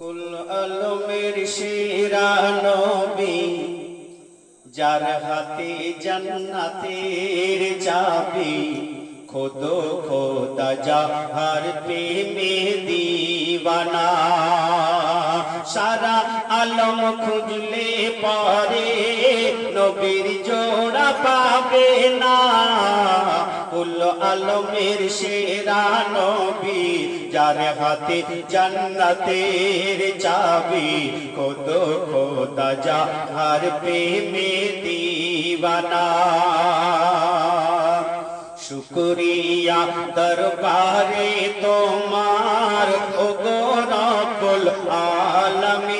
কুল আলমের শিরা নবী যার হাতে জান্নাতের চাবি খোদ খোদা যাহার প্রেমে দিবানা। আলম খুঁজলে পরে নবীর জোড়া পাবে না। কুল আলমের সেরা নবী, যার হাতে জান্নাতের চাবি, কত খোদা যাহার প্রেমে দিবানা। শুকরিয়া দরবারে তোমার, ওগো রব্বুল আলামিন।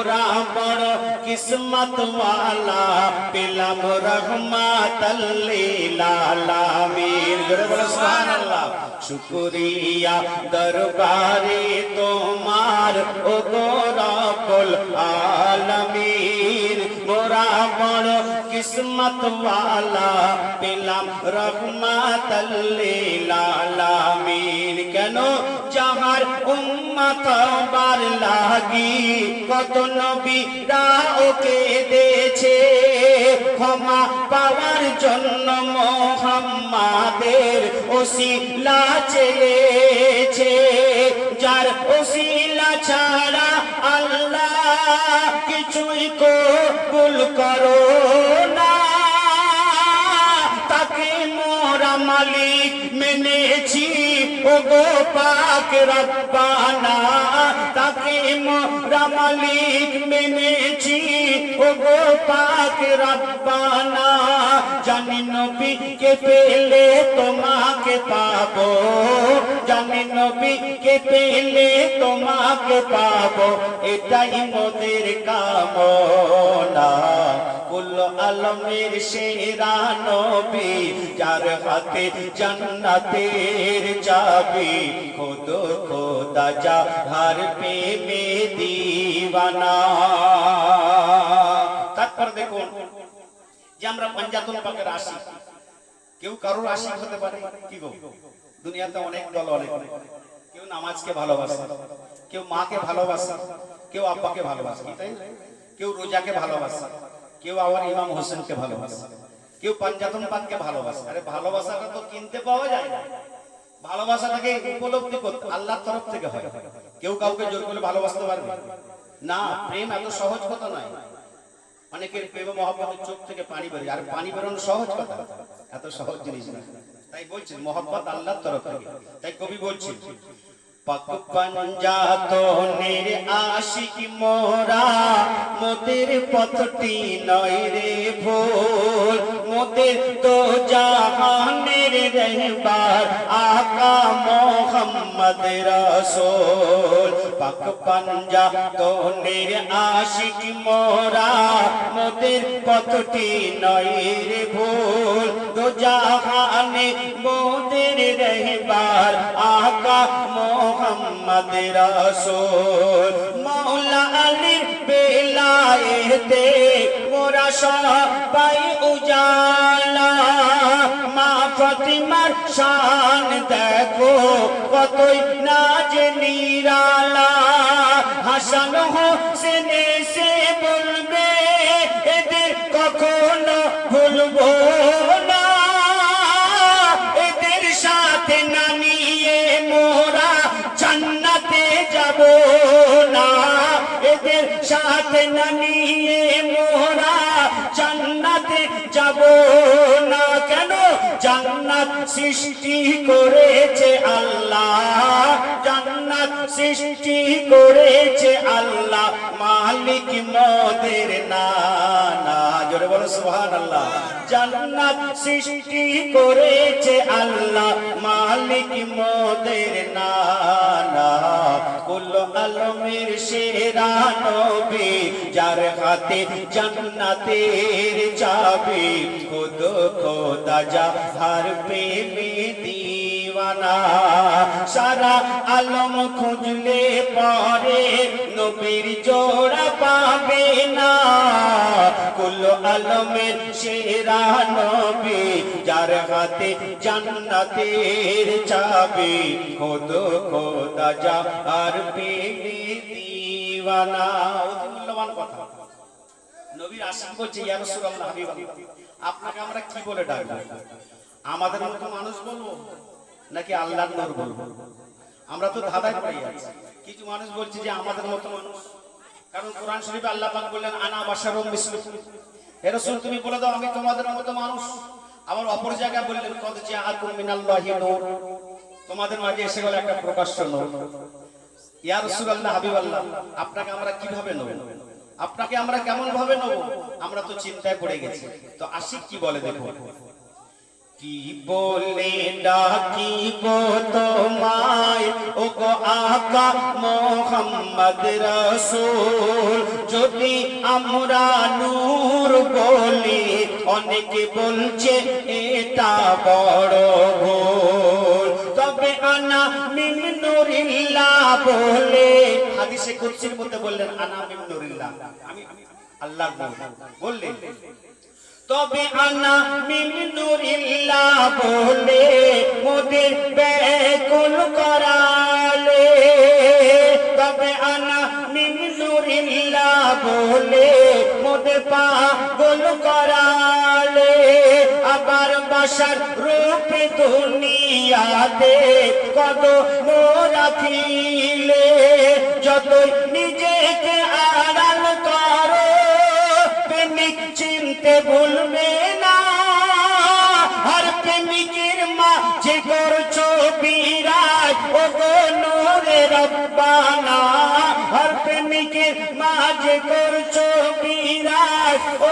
মোরা বড় কিসমত ওয়ালা। পেলাম রহমাতাল্লিল আলামিন। সুবহানাল্লাহ। শুকরিয়া দরবারে তোমার ওগো রব্বুল আলামিন। মোরা বড় কিসমত ওয়ালা। পেলাম রহমাতাল্লিল আলামিন। কেন যাহার উম্মত বার লাগি, কত নবীরা ওকে দেছে ক্ষমা পাওয়ার জন্য মোহাম্মাদের ওসিলা চেয়েছে। যার ওসিলা ছাড়া আল্লাহ কিছুই কবুল করো না। তাকে মোরা মালিক মেনেছি। ও গো পাক রব্বানা, তাকে মোরা মালিক মেনেছি। ও গো পাক রব্বানা, জানি নবীকে পেলে তোমাকে পাবো। জানি নবীকে পেলে তোমাকে পাবো, এটাই মোদের কামনা। কুল আলমের সেরা নবী যার হাতে জান্নাতের চাবি। খোদ খোদা যাহার প্রেমে দিবানা। তারপর দেখুন যে আমরা পাঞ্জাতন পাকের আসি কেউ কারোর আশিক হতে পারে? কি গো? দুনিয়াতে অনেক দল অনেক। কেউ নামাজকে ভালোবাসে, কেউ মাকে ভালোবাসে, কেউ আব্বাকে ভালোবাসে কেউ রোজাকে ভালোবাসে। কেউ আবার ইমাম হোসেনকে ভালোবাসে, কেউ পাঞ্জাতন পাককে ভালোবাসে। আরে ভালোবাসাটা তো কিনতে পাওয়া যায় না। ভালোবাসাটাকে উপলব্ধি করতে আল্লাহর তরফ থেকে হয়। কেউ কাউকে জোর করে ভালোবাসতে পারবে? না, প্রেম এত সহজ কথা নয়। অনেকের প্রেম মহব্বতের চোখ থেকে পানি বেরোয়। আর পানি বেরোনো সহজ কথা, এত সহজ জিনিস না। তাই বলছেন মহব্বত আল্লাহর তরফ থেকে। তাই কবি বলছেন আশিক মোরা মোদের পথটি নয় রে ভোল মোদের তো জাহানের রহবার আকা মোহাম্মদ রসুল। পাক পঞ্জাতনের আশিক মোরা, মোদের পথটি নয় রে ভুল। তো জাহানে মোদের রহবার আকা মোহাম্মদ রসুল। মৌলা আলীর বেলায়েতে মোরা সবাই উজালা। ফতিমার শান দেখো, কতই নাজ নিরালা। হাসান হোসেন সে বলবে, এদের কখনো ভুলবো না। এদের সাথে না নিয়ে মোরা জান্নাতে যাব না। সাথে না না জান্নাত সৃষ্টি করেছে আল্লাহ। জান্নাত সৃষ্টি করেছে আল্লাহ। মালিক মোদের না না জোরে বলো, সুবহানাল্লাহ। জান্নাত সৃষ্টি করেছে আল্লাহ। মালিক মোদের না না কুল আলমের সেরা নবী, যার হাতে জান্নাতের চাবি। খুদ খোদা যাহার প্রেমে দিওয়ানা সারা আলম খুঁজলে পরে নবীর জোড়া পাবে না কুল আলমের সেরা নবী যার হাতে জান্নাতের চাবি খোদ খোদা যা আর পেলে দিওয়ানা মূল্যবান কথা। নবীর আশিক বলছে, ইয়া রাসূলুল্লাহ আপনাকে আমরা কি বলে ডাকবো? আমাদের মতো মানুষ বলব? নাকি আল্লাহর নূর বলব? আমরা তো ধাঁধায় পড়ে যাচ্ছি কিছু মানুষ বলছে যে আমাদের মতো মানুষ। কারণ কোরআন শরীফে আল্লাহ বললেন, আনা বাশারুম মিসলুকুম হে রাসূল, তুমি বলে দাও, আমি তোমাদের মতো মানুষ। আবার অপর জায়গায় বললেন জাআকুম মিনাল্লাহি নূর। তোমাদের মাঝে এসে গেল একটা প্রকাশ্য নূর। ইয়া রাসূলুল্লাহ, হাবিবাল্লাহ, আপনাকে আমরা কীভাবে নেব? আপনাকে আমরা কেমন ভাবে নেব? আমরা তো চিন্তায় পড়ে গেছি। তো আশিক কি বলে দেখো কি বলে, ডাকিব তোমায়। ও গো আকা মোহাম্মদ রসুল, যদি আমরা নূর বলি, অনেকে বলছে, এটা বড় ভুল। তবে আনা মিম নুরিল্লাহ বলে, হাদিসে কুদসির মধ্যে বললেন, আনা মিম নুরিল্লাহ আমি আল্লাহর নূর বললেন, তবে আনা মিম নুরিল্লাহ বলে মোদের বেকুল করালে। তবে আনা বলে মোদের পাগল করালে। আবার বাসার রূপে দুনিয়াতে কত যতই নিজেকে আড়াল করো রব্বানা আর প্রেমিকের মা যে করছ বিরাট ও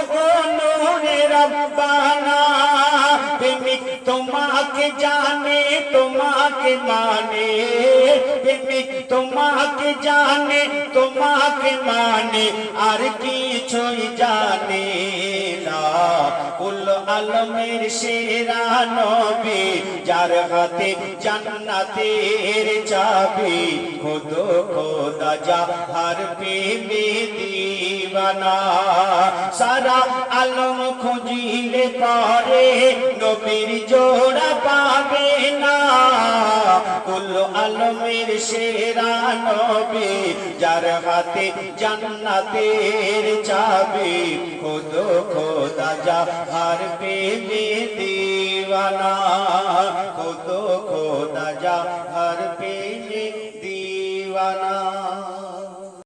নূরে রব্বানা, প্রেমিক তোমাকে জানে, তোমাকে মানে। প্রেমিক তোমাকে জানে, তোমাকে মানে আর কিছুই জানে। কুল আলমের সেরা নবী যার হাতে জান্নাতের চাবি। খোদ খোদা যা হার পেবে দিবানা। সারা আলম খুঁজিলে পরে নবীর জোড়া পাবে না। কুল আলমের সেরা যার হাতে জান্নাতের চাবি। খোদ খোদা যা হার পেবে দিওয়ানা খোদ খোদা যা হার পেবে